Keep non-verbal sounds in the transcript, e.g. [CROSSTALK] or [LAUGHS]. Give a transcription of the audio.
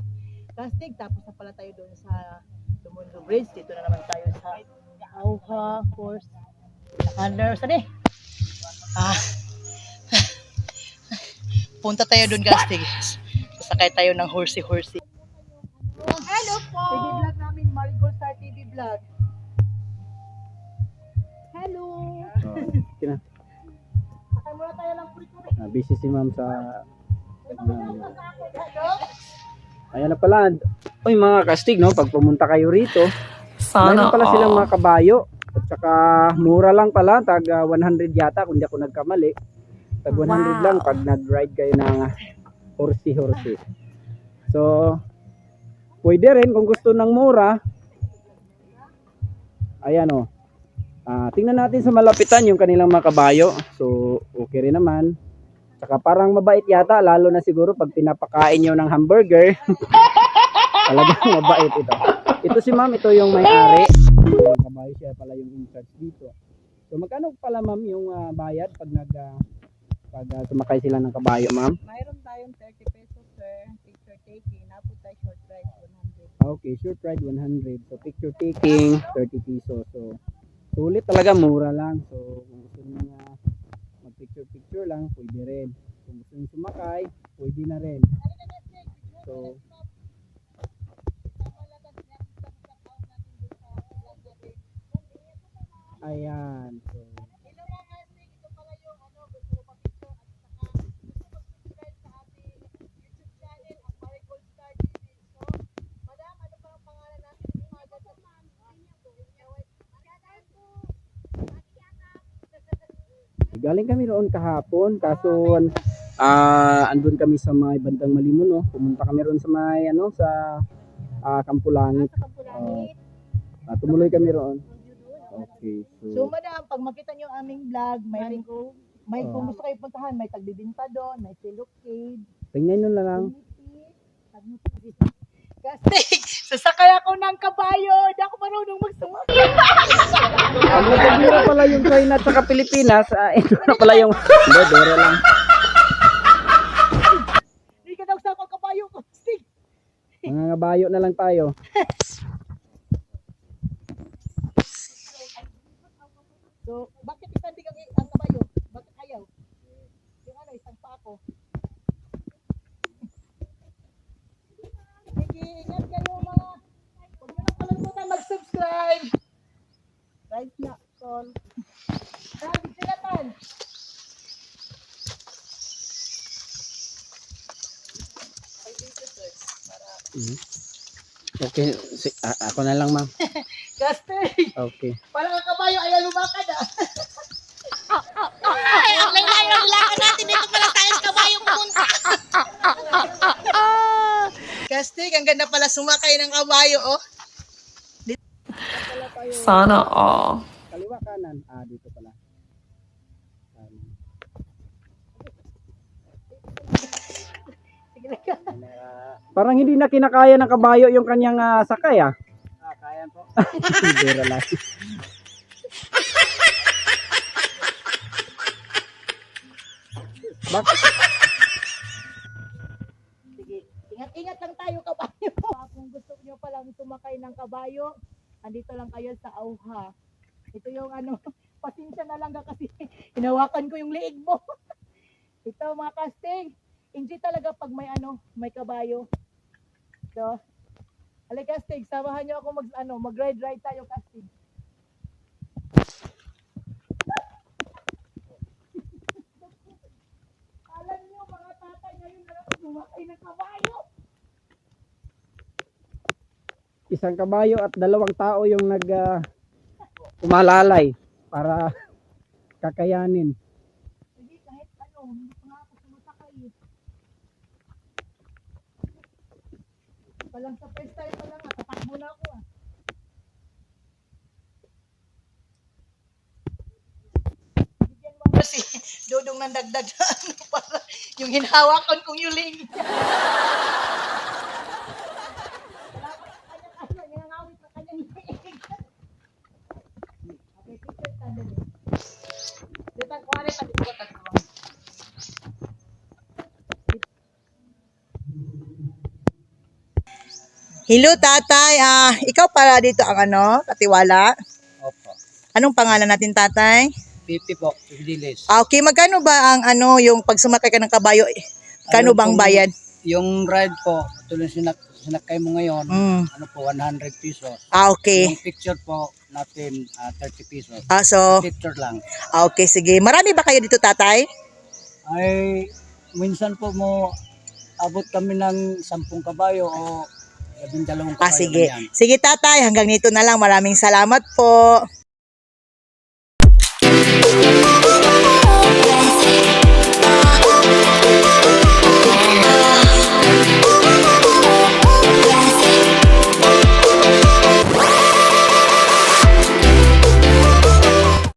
[LAUGHS] pa. Casting, tapos na pala tayo doon sa Lumundo Bridge. Dito na naman tayo sa Auha Course. Under, saan eh? Ah. [LAUGHS] Punta tayo doon, Casting. Sasakay tayo ng horsey-horsey. Hello po! TV vlog namin, Marigold Star TV vlog. Hello! Okay na. Sakay muna tayo ng puri-puri. Ah, busy si ma'am sa... Hello? Ayan na pala. Uy mga kastig no, pag pumunta kayo rito, Sana mayroon pala silang mga kabayo. At saka mura lang pala, tag ah, 100 yata kung di ako nagkamali. Tag 100 Wow. lang pag nag-ride kayo ng horsey-horsey. So, pwede rin kung gusto ng mura. Ayan o. Ah, tingnan natin sa malapitan yung kanilang mga kabayo. So, okay rin naman. Saka parang mabait yata, lalo na siguro pag pinapakain nyo ng hamburger. [LAUGHS] Talagang mabait ito. Ito si ma'am, ito yung may-ari. Kabayo siya pala yung in charge dito. So magkano pala ma'am yung ah, bayad pag nag ah, pag ah, sumakay sila ng kabayo ma'am? Mayroon tayong 30 pesos, sir. Picture taking. Napot tayo short price, 100. Ah, Okay, short ride 100. So picture taking 30 pesos. So sulit talaga mura lang. So kung gusto niyo na mag-picture picture lang, pwede rin. Kung gusto niyo sumakay, pwede na rin. So Ayan. So, Galing kami roon kahapon, kaso ah andun kami sa may bandang Malimon, no. Pumunta kami roon sa may ano sa ah, Kampulangit. Ah, tumuloy kami roon. Okay. So, So, madam, pag makita niyo aming vlog, may may Oh. kung gusto kayo puntahan, may tagbibinta doon, may silok cave, tingnan nyo na lang. Kasi, [LAUGHS] sasakay ako ng kabayo. Nagkabira pala yung China at saka Pilipinas, ah, ito na pala yung Hindi, biro lang. Hindi ka daw sa kabayo ko. Mga ngabayo na lang tayo. So, bakit isang di ang, ang kabayo? Bakit ayaw? Yung ano, isang pa ako. Sige, ingat kayo mga. Huwag nyo nang kalimutan mag-subscribe. Right na, tol. Sabi sila tan. Okay, si, ah, ako na lang ma'am. [LAUGHS] Kasi, Okay. parang ang kabayo ayaw lumakad ah. Ay, ang layo ng lakad natin. Dito pala tayo sa kabayong pumunta. Kastig, [LAUGHS] ang ganda pala sumakay ng kabayo, oh. Sana all. Kaliwa kanan. Ah, dito pala. Kanan. Sige lang ka. Parang hindi na kinakaya ng kabayo yung kanyang ah, sakay ah. Ah, kaya po. Biro lang. Bakit? Sige, ingat-ingat lang tayo kabayo. Kung gusto niyo palang sumakay ng kabayo, andito lang kayo sa Auha. Ito yung ano, [LAUGHS] pasensya na lang ka kasi [LAUGHS] hinawakan ko yung leeg mo. [LAUGHS] Ito mga casting, enjoy talaga pag may ano, may kabayo. So, Alay casting, samahan niyo ako mag ano, mag-ride ride tayo casting. [LAUGHS] Alam niyo mga tatay ngayon na sumakay ng kabayo. Isang kabayo at dalawang tao yung nag ah, umalalay para [LAUGHS] kakayanin. Hindi kahit ano, hindi pa nga ako sumasakay eh. Palang sa first time pa lang, tatakbo na ako ah. Bigyan mo kasi [LAUGHS] dudong ng dagdag [LAUGHS] ano para yung hinahawakan kong yuling. [LAUGHS] Wala pa sa kanya kanya, nangangawit sa kanyang leeg. Okay, picture tayo. Dito, kuha rin tayo. Dito, tayo. Hello, tatay. Ah, ikaw pala dito ang ano, katiwala. Opo. Anong pangalan natin, tatay? Pipi po, Dilis. Ah, okay, magkano ba ang ano, yung pag sumakay ka ng kabayo, eh, kano Ano bang bayad? Yung ride po, tuloy sinak sinakay mo ngayon, Mm. ano po, 100 pesos. Ah, okay. Yung picture po natin, ah, 30 pesos. Ah, so, Picture lang. ah, okay, sige. Marami ba kayo dito, tatay? Ay, minsan po mo, abot kami ng 10 kabayo o 12 kabayo. Ah, sige. Sige tatay, hanggang nito na lang. Maraming salamat po.